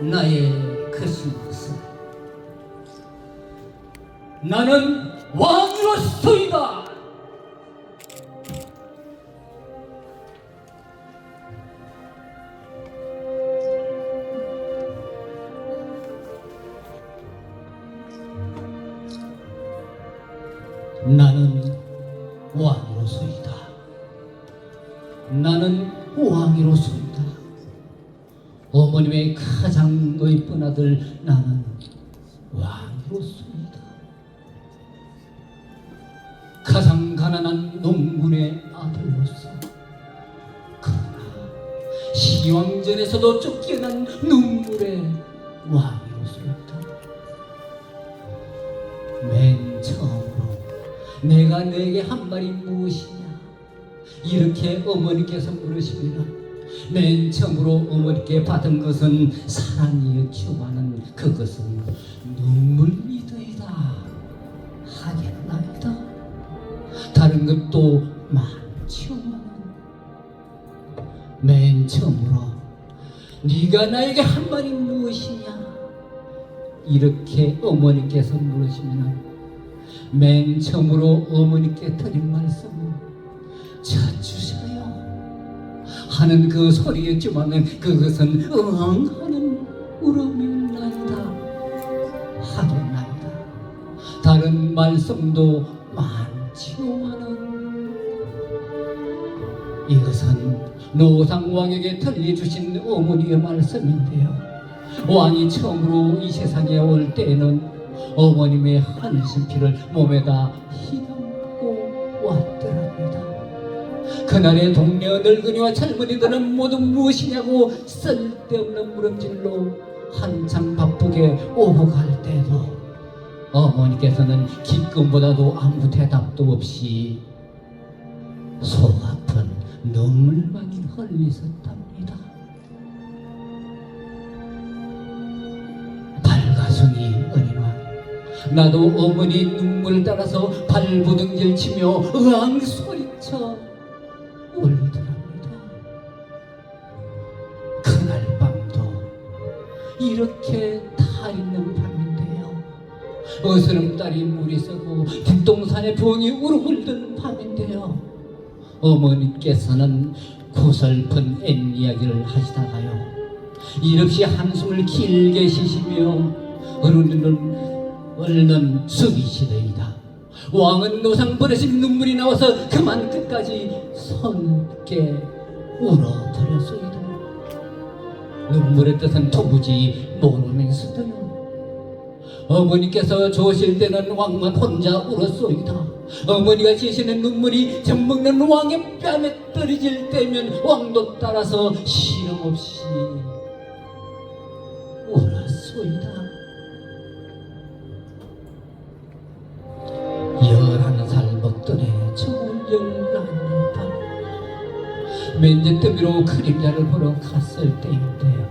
나의 것은 나는 왕으로서이다. 농군의 아들로서 그러나 시황전에서도 쫓겨난 눈물의 왕으로서이다. 맨 처음으로 내가 내게 한 말이 무엇이냐 이렇게 어머니께서 물으시면 맨 처음으로 어머니께 받은 것은 사랑이었지만은 그것은 눈물이더이다 하겠나이다 다른 것도 많지만은 맨 처음으로 네가 나에게 한 말이 무엇이냐? 이렇게 어머니께서 물으시면 맨 처음으로 어머니께 드린 말씀은 젖주셔요. 하는 그 소리였지만은 그것은 응하는 울음이 나이다. 하겠나이다. 다른 말씀도 많지만은 이것은 노상왕에게 들려주신 어머니의 말씀인데요 왕이 처음으로 이 세상에 올 때에는 어머님의 한심피를 몸에다 휘감고 왔더랍니다. 그날의 동네 늙은이와 젊은이들은 모두 무엇이냐고 쓸데없는 물음질로 한참 바쁘게 오고 갈 때도 어머니께서는 기쁨보다도 아무 대답도 없이 속 아픈 눈물만이 흘리셨답니다. 발가순이 어린와 나도 어머니 눈물 따라서 발부둥질 치며 으앙 소리쳐 울더랍니다. 그날 밤도 이렇게. 어스름딸이 물이 새고 뒷동산에 병이 우르물든 밤인데요. 어머니께서는 고설픈 옛 이야기를 하시다가요. 일없이 한숨을 길게 쉬시며 어른은 얼른 숙이시더이다. 왕은 노상 버릇인 눈물이 나와서 그만 끝까지 손게 울어버렸소이다. 눈물의 뜻은 도무지 모르면서도요. 어머니께서 좋으실 때는 왕만 혼자 울었소이다. 어머니가 지시는 눈물이 젖먹는 왕의 뺨에 떨어질 때면 왕도 따라서 시름없이 울었소이다. 열한 살해 저울 열한 밤 맨제더미로 그림자를 보러 갔을 때인데요.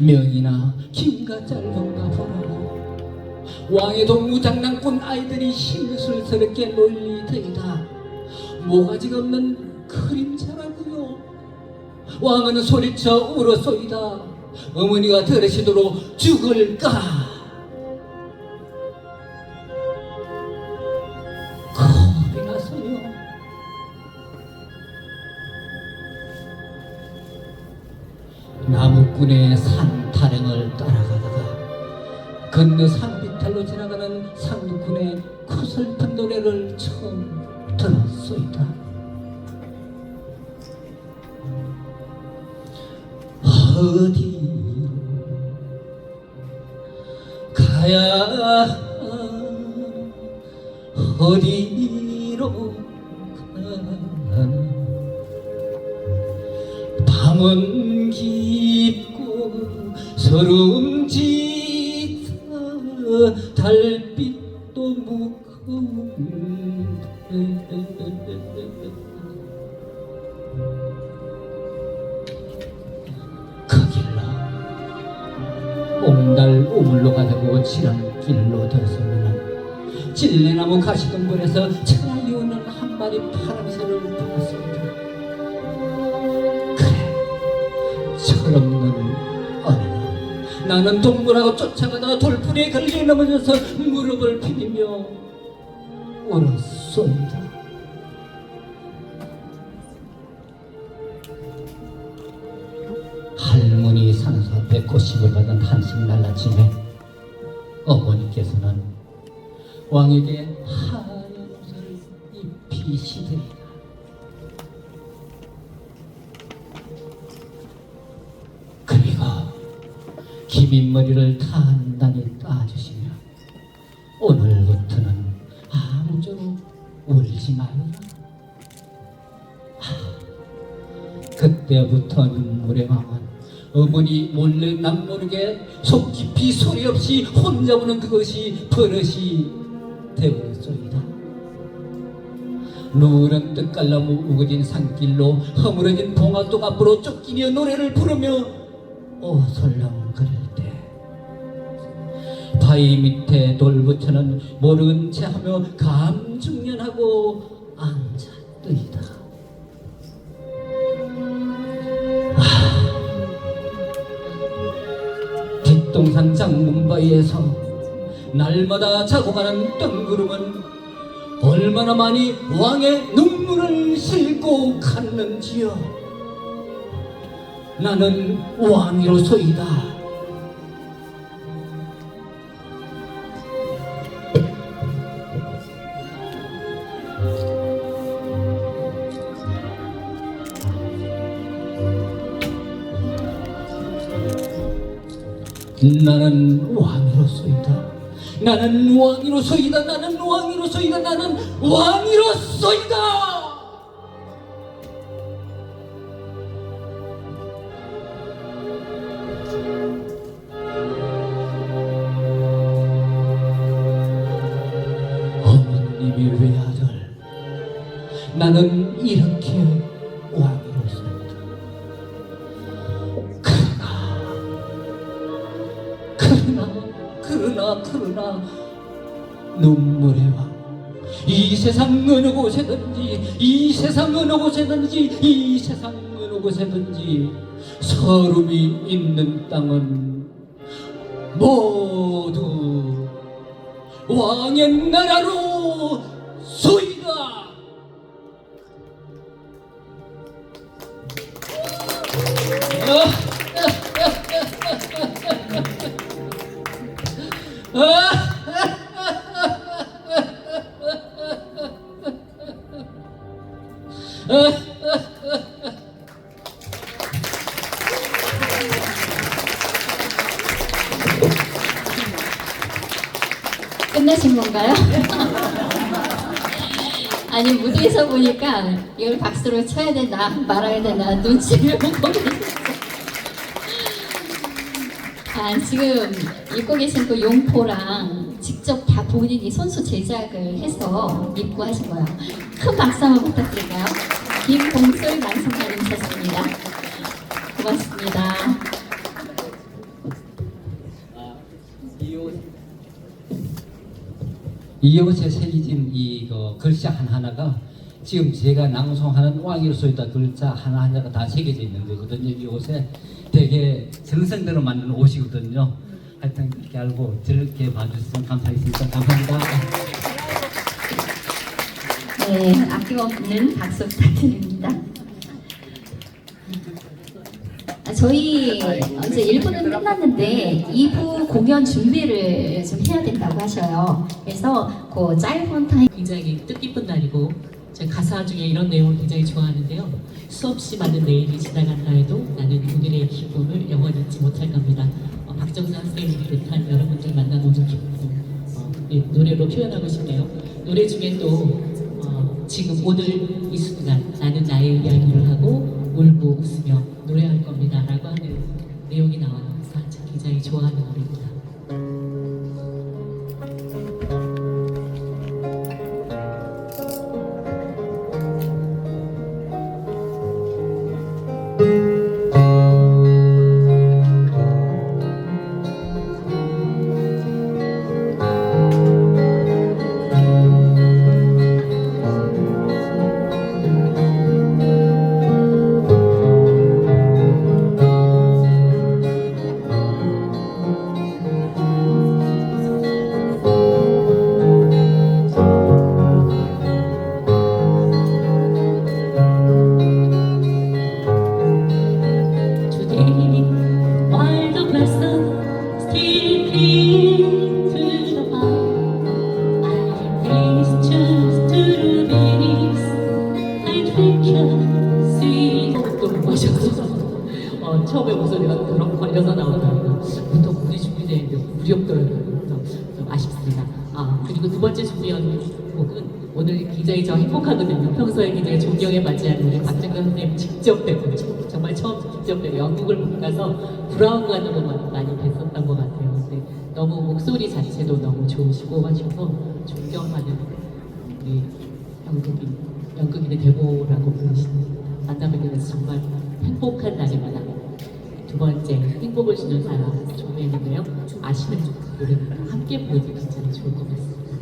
명이나 긴가 짧은가 보라. 왕의 동무 장난꾼 아이들이 심술스럽게 놀리더이다. 모가지가 없는 그림자라고요. 왕은 소리쳐 울었소이다. 어머니가 들으시도록 죽을까? 나무꾼의 산 타령을 따라가다가 건너 산 그 길로 옹달 우물로 가다고 지렁 길로 들어서면 찔레나무 가시덤불에서 차라리 오는 한 마리 파랑새를 보았습니다. 그래 철없는 어느 나는 동물하고 쫓아가다가 돌부리에 걸려 넘어져서 무릎을 비비며 울었소이다. 할머니 앞에 고심을 받은 한식 날라침에 어머니께서는 왕에게 하얀 옷을 입히시되이다. 그리고 긴 머리를 단단히 따주시며 오늘부터 때부터 눈물의 왕은 어머니 몰래 남 모르게 속 깊이 소리 없이 혼자 우는 그것이 버릇이 되었소이다. 누런 뜻깔나무 우거진 산길로 허물어진 봉화독 앞으로 쫓기며 노래를 부르며 오설렁 그릴 때 바위 밑에 돌부처는 모른 채 하며 감중연하고 앉았더이다. 동산 장 문바위에서 날마다 자고 가는 뜬구름은 얼마나 많이 왕의 눈물을 싣고 갔는지요. 나는 왕이로소이다. 나는 왕이로소이다. 나는 왕이로소이다. 나는 왕이로소이다. 나는 왕이로소이다. 세상 어느 곳에든지 이 세상 어느 곳에든지 이 세상 어느 곳에든지 서름이 있는 땅은 모두 왕의 나라로 소이다. 끝나신 건가요? 아니 무대에서 보니까 이걸 박수로 쳐야 되나 말아야 되나 눈치를 못 보겠어요. 아 지금 입고 계신 그 용포랑 직접 다 본인이 손수 제작을 해서 입고 하신 거예요. 큰 박수 한번 부탁드릴까요? 김봉솔 낭송가님이셨습니다. 고맙습니다. 이 옷에 새겨진 이거 글자 하나하나가 지금 제가 낭송하는 왕이로소이다 글자 하나하나가 다 새겨져 있는 거거든요. 이 옷에 되게 정성대로 만든 옷이거든요. 하여튼 그렇게 알고 저렇게 봐주셔서 감사했습니다. 감사합니다. 네, 아낌없는 박수 부탁드립니다. 아, 저희 이제 1부는 끝났는데 2부 공연 준비를 좀 해야 된다고 하셔요. 그래서 그 짧은 타임 굉장히 뜻깊은 날이고 제가 가사 중에 이런 내용을 굉장히 좋아하는데요. 수없이 많은 내일이 지나간다 해도 나는 오늘의 기쁨을 영원히 잊지 못할 겁니다. 어, 박정선 선생님이 비롯한 여러분들 만나 너무 기쁘고 어, 이 노래로 표현하고 싶네요. 노래 중에 또 어, 지 번째 준비한 곡은 오늘 굉장히 저 행복하거든요. 평소에 굉장히 존경에 맞이하는 우리 박정근 선생님 직접 뵙고 정말 처음 직접 뵙고 영국을 못 가서 브라운관으로만 많이 뵀었던 것 같아요. 근데 너무 목소리 자체도 너무 좋으시고 하셔서 존경하는 우리 연극인 연극인의 대보라고 부르시는 만나뵙게 돼서 정말 행복한 날입니다. 두 번째 행복을 주는 사람 준비했는데요. 아시는 노래입니다. 함께 보여주시면 좋을 것 같습니다.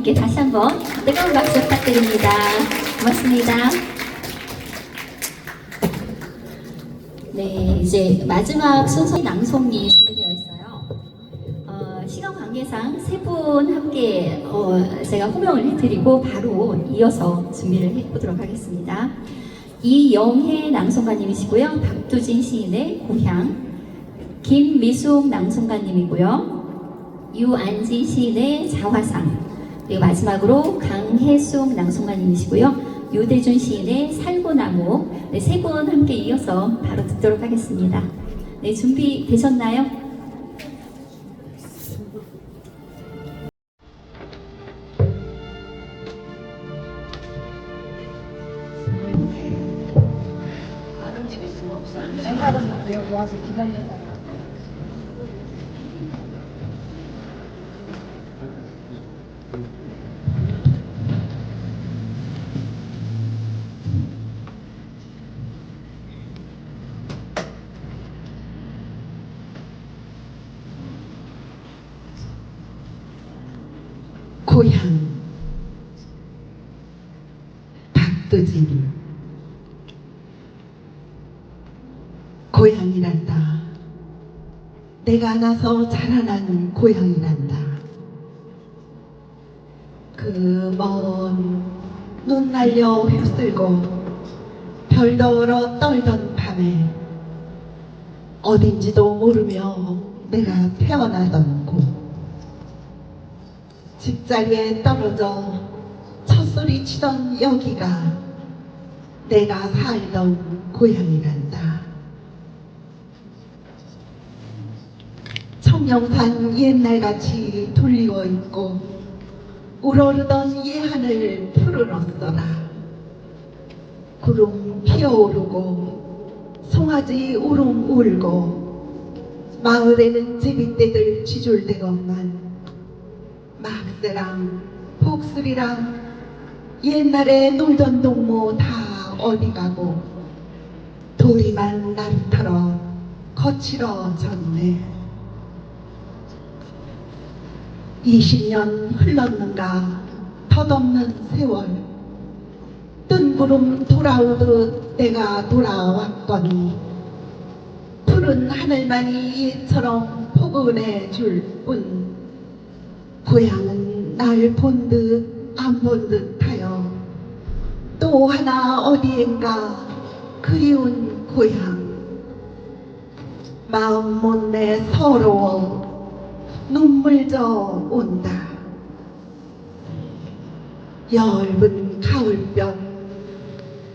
가수님께 다시 한번 뜨거운 박수 부탁드립니다. 고맙습니다. 네, 이제 마지막 순서 낭송이 준비되어 있어요. 어, 시간 관계상 세 분 함께 어, 제가 호명을 해드리고 바로 이어서 준비를 해보도록 하겠습니다. 이영혜 낭송가님이시고요. 박두진 시인의 고향, 김미숙 낭송가님이고요. 유안지 시인의 자화상 그리고 마지막으로 강혜숙 낭송가님이시고요. 유대준 시인의 살구나무 네, 세 분 함께 이어서 바로 듣도록 하겠습니다. 네, 준비 되셨나요? 고향 박두진 고향이란다. 내가 나서 자라난 고향이란다. 그 먼 눈 날려 휩쓸고 별더러 떨던 밤에 어딘지도 모르며 내가 태어나던 곳 집자리에 떨어져 첫소리 치던 여기가 내가 살던 고향이란다. 청룡산 옛날같이 돌리고 있고 우러르던 예하늘 푸르렀어라. 구름 피어오르고 송아지 우릉 울고 마을에는 제비떼들 쥐줄대건만 막대랑 복술이랑 옛날에 놀던 동무 다 어디 가고 돌이만 나루터러 거칠어졌네. 20년 흘렀는가 덧없는 세월. 뜬구름 돌아오듯 내가 돌아왔거니 푸른 하늘만이 옛처럼 포근해 줄 뿐 고향은 날 본 듯 안 본 듯하여 또 하나 어디엔가 그리운 고향. 마음 못내 서러워 눈물 져 온다. 엷은 가을볕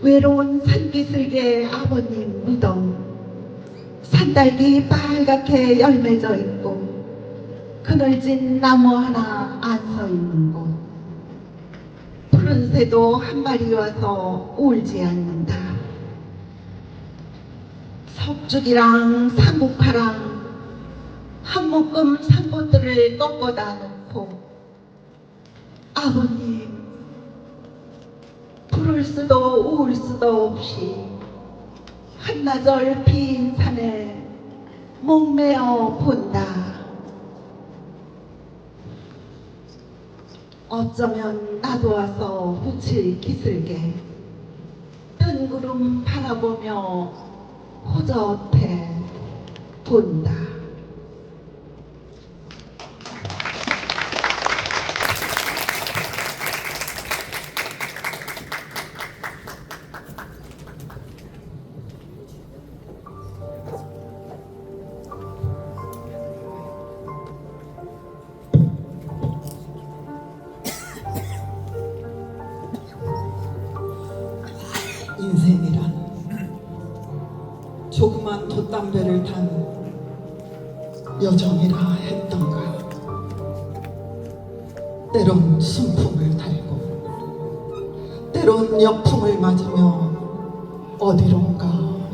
외로운 산기슭에 아버님 무덤. 산딸기 빨갛게 열매져 있고 그늘진 나무 하나 안 서 있는 곳. 푸른 새도 한 마리 와서 울지 않는다. 석죽이랑 삼국화랑 한 묶음 산꽃들을 꺾어다 놓고 아버님 부를 수도 울 수도 없이 한나절 빈 산에 목매어 본다 어쩌면 나도 와서 붙일 기슬게 뜬 구름 바라보며 호젓해 본다.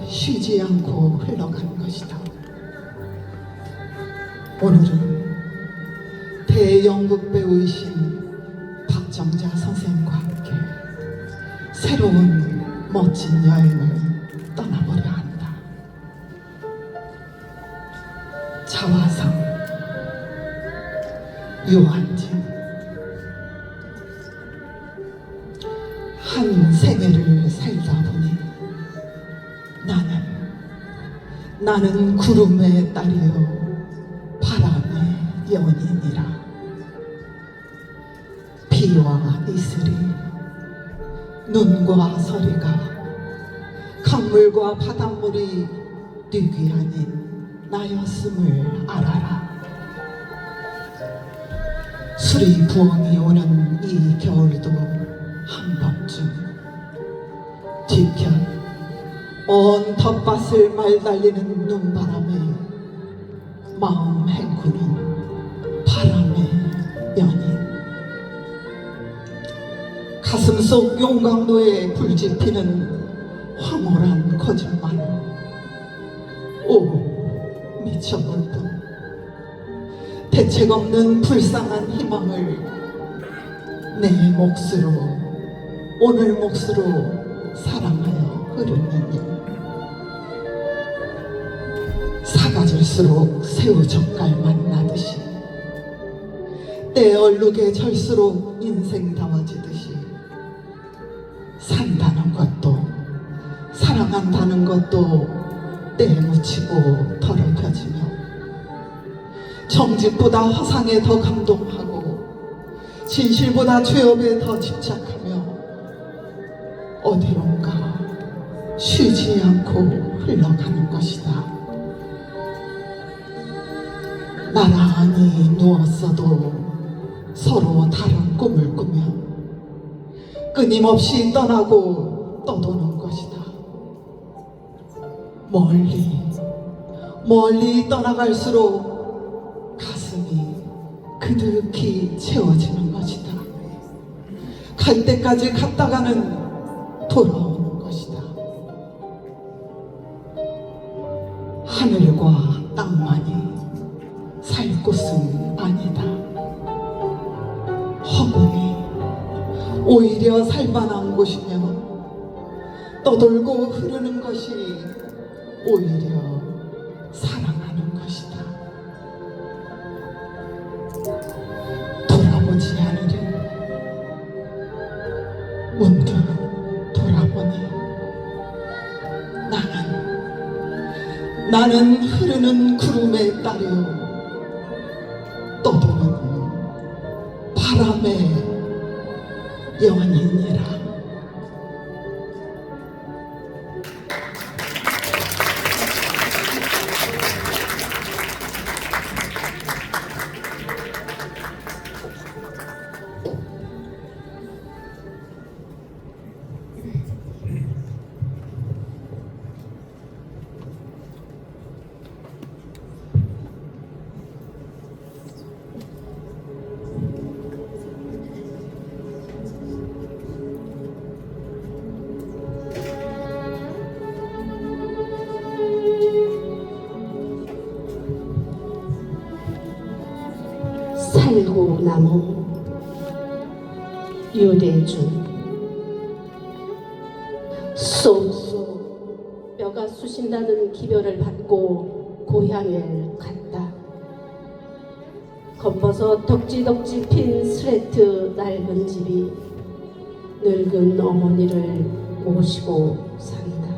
쉬지 않고 흘러간 것이다 오늘은 제 연극 배우이신 박정자 선생과 함께 새로운 멋진 여행을 떠나보려 한다. 자화상 유한진 한 나는 구름의 딸이요. 바람의 연인이라. 비와 이슬이 눈과 서리가 강물과 바닷물이 뉘기 아닌 나였음을 알아라. 수리 부엉이 오는 이 겨울도 한 번쯤 뒤편 온 텃밭을 말달리는 눈바람에 마음 헹구는 바람의 연인 가슴 속 용광로에 불지피는 황홀한 거짓말. 오 미쳐볼 뿐 대책 없는 불쌍한 희망을 내 몫으로 오늘 몫으로 사랑하 여 흐르는 일 사가질수록 새우 젓갈 만나듯이 때 얼룩에 절수록 인생 담아지듯이 산다는 것도 사랑한다는 것도 때 묻히고 더럽혀지며 정직보다 화상에 더 감동하고 진실보다 죄업에 더 집착하며 어디론가 쉬지 않고 흘러가는 것이다. 나란히 누웠어도 서로 다른 꿈을 꾸며 끊임없이 떠나고 떠도는 것이다. 멀리, 멀리 떠나갈수록 가슴이 그득히 채워지는 것이다. 갈 때까지 갔다가는 돌아오 하늘과 땅만이 살 곳은 아니다. 허공이 오히려 살만한 곳이며 떠돌고 흐르는 것이 오히려 사랑하는 것이다. 나는 흐르는 구름의 딸이요 살고 남은 유대준 쏙쏙 뼈가 쑤신다는 기별을 받고 고향에 갔다. 겉버섯 덕지덕지 핀 스레트 낡은 집이 늙은 어머니를 모시고 산다.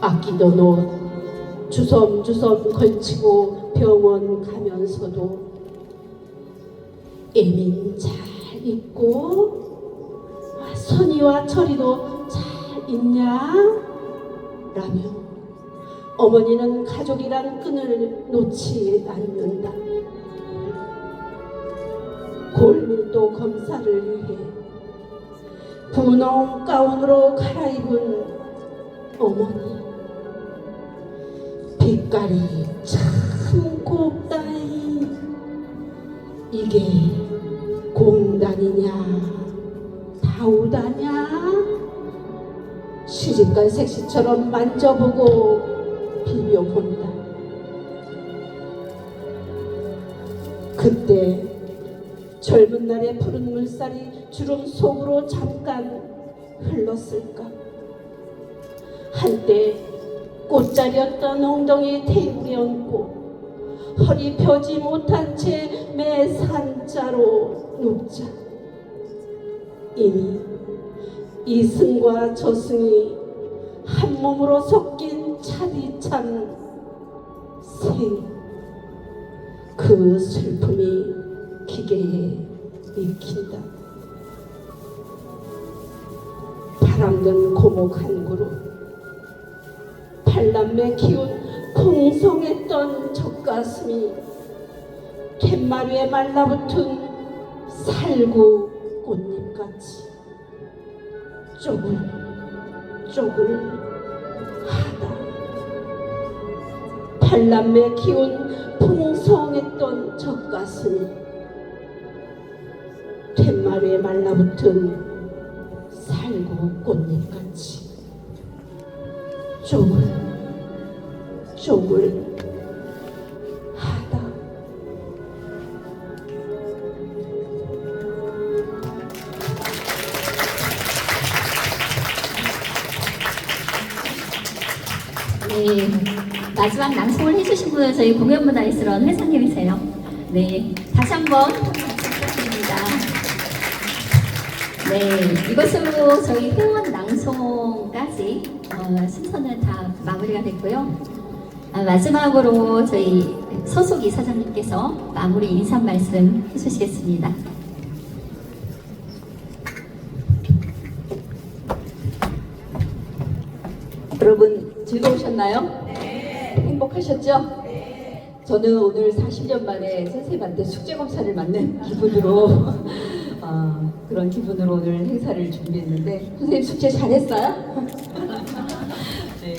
아끼던 옷 주섬주섬 걸치고 병원 가면서도 애민 잘 있고 아, 선이와 철이도 잘 있냐? 라며 어머니는 가족이란 끈을 놓지 않는다. 골밀도 검사를 위해 분홍 가운으로 갈아입은 어머니 빛깔이 참 곱다이. 이게 공단이냐? 다우다냐? 시집갈 색시처럼 만져보고 비벼본다. 그때 젊은 날의 푸른 물살이 주름 속으로 잠깐 흘렀을까? 한때 꽃자리였던 엉덩이 테이블에 얹고 허리 펴지 못한 채 매 산자로 눕자 이미 이승과 저승이 한 몸으로 섞인 차디찬 생. 그 슬픔이 기계에 익힌다. 바람든 고목 한 그루 팔남매 키운 풍성했던 젖 가슴이 갯마루에 말라붙은 살구 꽃잎같이 쪼글 쪼글 하다. 팔남매 키운 풍성했던 젖 가슴이 툇마루에 말라붙은 살구 꽃잎같이 쪼글 쪼글 네, 마지막 낭송을 해주신 분은 저희 공연문화예술원 회장님이세요. 네, 다시 한번 부탁드립니다. 네, 이것으로 저희 회원 낭송까지 어, 순서는 다 마무리가 됐고요. 아, 마지막으로 저희 서속 이사장님께서 마무리 인사 말씀 해주시겠습니다. 여러분 즐거우셨나요? 네. 행복하셨죠? 네. 저는 오늘 40년 만에 선생님한테 숙제 검사를 맡는 기분으로 어, 그런 기분으로 오늘 행사를 준비했는데 선생님 숙제 잘했어요? 네.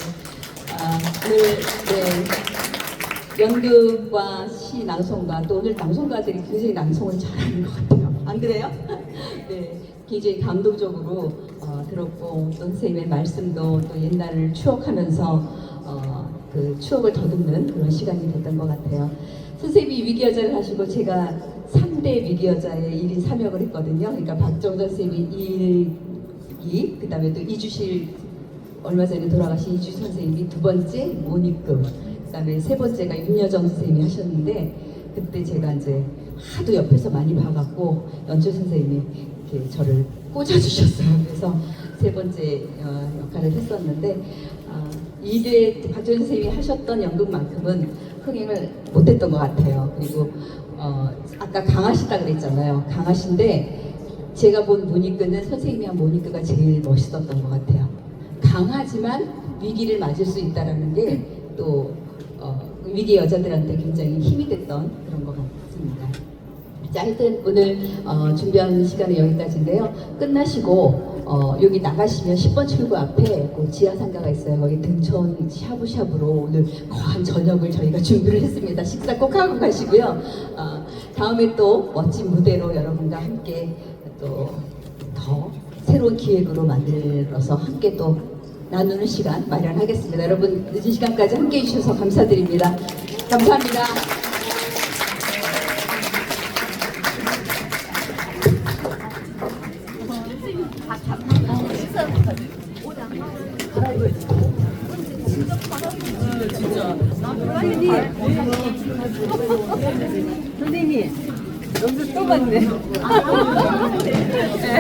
아, 오늘 네. 연극과 시 낭송가 또 오늘 낭송가들이 굉장히 낭송을 잘하는 것 같아요. 안 그래요? 네, 굉장히 감동적으로 어, 들었고 또 선생님의 말씀도 또 옛날을 추억하면서 어, 그 추억을 더듬는 그런 시간이 됐던 것 같아요. 선생님이 위기여자를 하시고 제가 3대 위기여자의 1인 3역을 했거든요. 그러니까 박정선 선생님이 1기, 그 다음에 또 이주실 얼마 전에 돌아가신 이주 선생님이 두 번째 모니급, 그 다음에 세 번째가 윤여정 선생님이 하셨는데 그때 제가 이제 하도 옆에서 많이 봐갖고 연주 선생님이 이렇게 저를 꽂아주셨어요. 그래서 세 번째 어, 역할을 했었는데 어, 이대 박정 선생님이 하셨던 연극만큼은 흥행을 못했던 것 같아요. 그리고 어, 아까 강하시다 그랬잖아요. 강하신데 제가 본 모니크는 선생님이 한 모니크가 제일 멋있었던 것 같아요. 강하지만 위기를 맞을 수 있다라는 게또 어, 위기 여자들한테 굉장히 힘이 됐던 그런 것 같습니다. 자, 하여튼 오늘 어, 준비한 시간은 여기까지인데요. 끝나시고 어, 여기 나가시면 10번 출구 앞에 그 지하 상가가 있어요. 거기 등촌 샤브샤브로 오늘 거한 저녁을 저희가 준비를 했습니다. 식사 꼭 하고 가시고요. 어, 다음에 또 멋진 무대로 여러분과 함께 또 더 새로운 기획으로 만들어서 함께 또 나누는 시간 마련하겠습니다. 여러분 늦은 시간까지 함께 해주셔서 감사드립니다. 감사합니다. 봤네.